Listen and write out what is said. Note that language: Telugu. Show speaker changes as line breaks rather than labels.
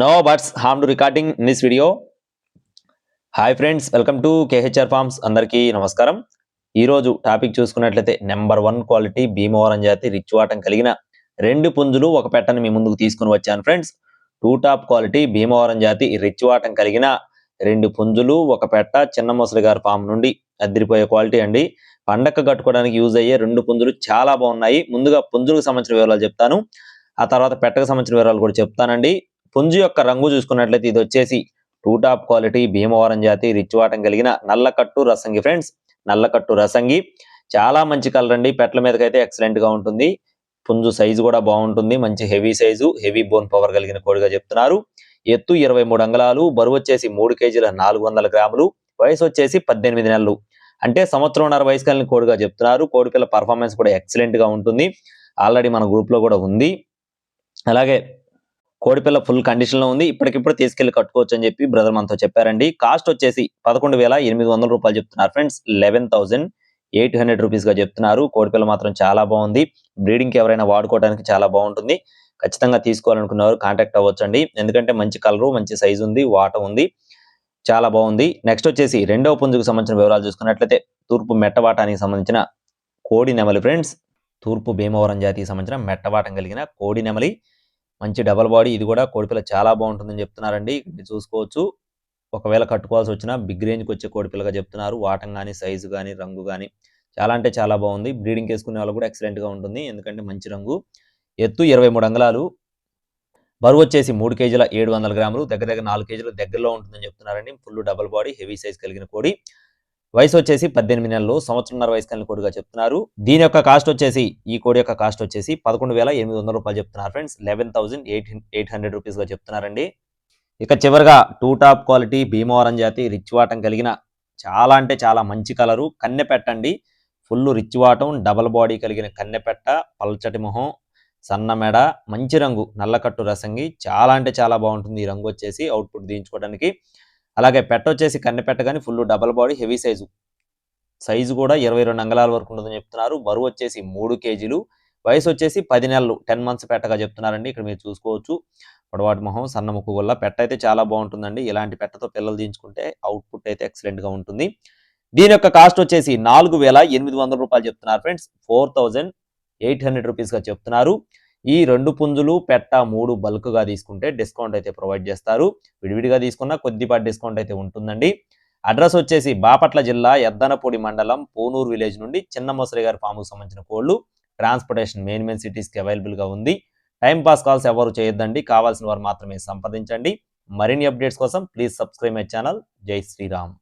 నో బట్స్ హామ్ to recording in video hi friends welcome to KHR farms అందరికీ నమస్కారం ఈరోజు టాపిక్ చూసుకున్నట్లయితే నెంబర్ వన్ క్వాలిటీ భీమవరం జాతి రిచ్ వాటం కలిగిన రెండు పుంజులు ఒక పెట్టని మీ ముందుకు తీసుకుని వచ్చాను friends two top quality Bhimavaram జాతి రిచ్ వాటం కలిగిన రెండు పుంజులు ఒక పెట్ట చిన్న ముసలి గారి ఫామ్ నుండి అదిరిపోయే క్వాలిటీ అండి. పండక్క కట్టుకోవడానికి యూజ్ అయ్యే రెండు పుంజులు చాలా బాగున్నాయి. ముందుగా పుంజులకు సంబంధించిన వివరాలు చెప్తాను. ఆ తర్వాత పెట్టకు సంబంధించిన వివరాలు కూడా చెప్తానండి. పుంజు యొక్క రంగు చూసుకున్నట్లయితే ఇది వచ్చేసి టూ టాప్ క్వాలిటీ భీమవరం జాతి రిచ్వాటం కలిగిన నల్లకట్టు రసంగి ఫ్రెండ్స్. నల్లకట్టు రసంగి. చాలా మంచి కలర్ అండి. పెట్ల మీదకైతే ఎక్సలెంట్గా ఉంటుంది. పుంజు సైజు కూడా బాగుంటుంది. మంచి heavy size heavy bone power కలిగిన కోడిగా చెప్తున్నారు. ఎత్తు ఇరవై మూడు అంగళాలు. బరువు వచ్చేసి మూడు కేజీల నాలుగు వందల గ్రాములు. వయసు వచ్చేసి పద్దెనిమిది నెలలు. అంటే సంవత్సరంన్నర వయసు కలిగిన కోడిగా చెప్తున్నారు. కోడిపిల్ల పర్ఫార్మెన్స్ కూడా ఎక్సలెంట్గా ఉంటుంది. ఆల్రెడీ మన గ్రూప్లో కూడా ఉంది. అలాగే కోడిపిల్ల ఫుల్ కండిషన్లో ఉంది. ఇప్పటికిప్పుడు తీసుకెళ్ళి కట్టుకోవచ్చు అని చెప్పి బ్రదర్ మనతో చెప్పారండి. కాస్ట్ వచ్చేసి పదకొండు వేల ఎనిమిది వందల రూపాయలు చెప్తున్నారు. Friends eleven thousand eight hundred రూపీస్గా చెప్తున్నారు. కోడిపిల్ల మాత్రం చాలా బాగుంది. బ్రీడింగ్కి ఎవరైనా వాడుకోవడానికి చాలా బాగుంటుంది. ఖచ్చితంగా తీసుకోవాలనుకున్నవారు కాంటాక్ట్ అవ్వచ్చండి. ఎందుకంటే మంచి కలరు మంచి సైజు ఉంది వాట ఉంది. చాలా బాగుంది. నెక్స్ట్ వచ్చేసి రెండవ పుంజుకు సంబంధించిన వివరాలు చూసుకున్నట్లయితే తూర్పు మెట్టవాటానికి సంబంధించిన కోడి నెమలి. ఫ్రెండ్స్ తూర్పు భీమవరం జాతికి సంబంధించిన మెట్టవాటం కలిగిన కోడి నెమలి. మంచి డబల్ బాడీ ఇది కూడా కోడిపిల్ల చాలా బాగుంటుందని చెప్తున్నారండి. ఇది చూసుకోవచ్చు. ఒకవేళ కట్టుకోవాల్సి వచ్చినా బిగ్ రేంజ్కి వచ్చే కోడిపిల్లగా చెప్తున్నారు. వాటం కానీ సైజు కానీ రంగు కానీ చాలా అంటే చాలా బాగుంది. బ్రీడింగ్ వేసుకునే వాళ్ళు కూడా ఎక్సలెంట్గా ఉంటుంది. ఎందుకంటే మంచి రంగు. ఎత్తు ఇరవై మూడు అంగళాలు. బరువు వచ్చేసి మూడు కేజీల ఏడు వందల గ్రాములు. దగ్గర దగ్గర నాలుగు కేజీల దగ్గరలో ఉంటుందని చెప్తున్నారండి. Full double body heavy size కలిగిన కోడి. వయసు వచ్చేసి పద్దెనిమిది నెలలు సంవత్సరంన్నర వయసు కలిగిన కోడిగా చెప్తున్నారు. దీని యొక్క కాస్ట్ వచ్చేసి ఈ కోడి యొక్క కాస్ట్ వచ్చేసి పదకొండు వేల ఎనిమిది వందల రూపాయలు చెప్తున్నారు friends. Eleven thousand eight eight hundred రూపీస్గా చెప్తున్నారండి. ఇక చివరిగా టూ టాప్ క్వాలిటీ భీమవరం జాతి రిచ్ వాటం కలిగిన చాలా అంటే చాలా మంచి కలరు. కన్నె పెట్టండి ఫుల్ రిచ్ వాటం డబల్ బాడీ కలిగిన కన్నె పెట్ట పల్చటి మొహం సన్న మెడ మంచి రంగు నల్లకట్టు రసంగి చాలా అంటే చాలా బాగుంటుంది ఈ రంగు వచ్చేసి అవుట్పుట్ దించుకోవడానికి అలాగే పెట్ట వచ్చేసి కన్ను పెట్ట కానీ full double body heavy size size కూడా ఇరవై రెండు అంగళాల వరకు ఉంటుందని చెప్తున్నారు. బరువు వచ్చేసి మూడు కేజీలు. వయసు వచ్చేసి పది నెలలు టెన్ మంత్స్ పెట్టగా చెప్తున్నారండి. ఇక్కడ మీరు చూసుకోవచ్చు. పొడవాటి మొహం సన్నముక్కు వల్ల పెట్ట అయితే చాలా బాగుంటుందండి. ఇలాంటి పెట్టతో పిల్లలు దించుకుంటే అవుట్పుట్ అయితే ఎక్సలెంట్గా ఉంటుంది. దీని యొక్క కాస్ట్ వచ్చేసి నాలుగు వేల ఎనిమిది వందల రూపాయలు చెప్తున్నారు friends four thousand eight hundred రూపీస్గా చెప్తున్నారు. ఈ రెండు పుంజులు పెట్ట మూడు బల్క్గా తీసుకుంటే డిస్కౌంట్ అయితే ప్రొవైడ్ చేస్తారు. విడివిడిగా తీసుకున్న కొద్దిపాటి డిస్కౌంట్ అయితే ఉంటుందండి. అడ్రస్ వచ్చేసి బాపట్ల జిల్లా ఎద్దనపూడి మండలం పూనూరు విలేజ్ నుండి చిన్న ముసలి గారి ఫామ్కు సంబంధించిన కోళ్ళు ట్రాన్స్పోర్టేషన్ మెయిన్ మెయిన్ సిటీస్కి అవైలబుల్గా ఉంది. టైం పాస్ కాల్స్ ఎవరు చేయొద్దండి కావాల్సిన వారు మాత్రమే సంప్రదించండి. మరిన్ని అప్డేట్స్ కోసం ప్లీజ్ సబ్స్క్రైబ్ మై ఛానల్. జై శ్రీరామ్.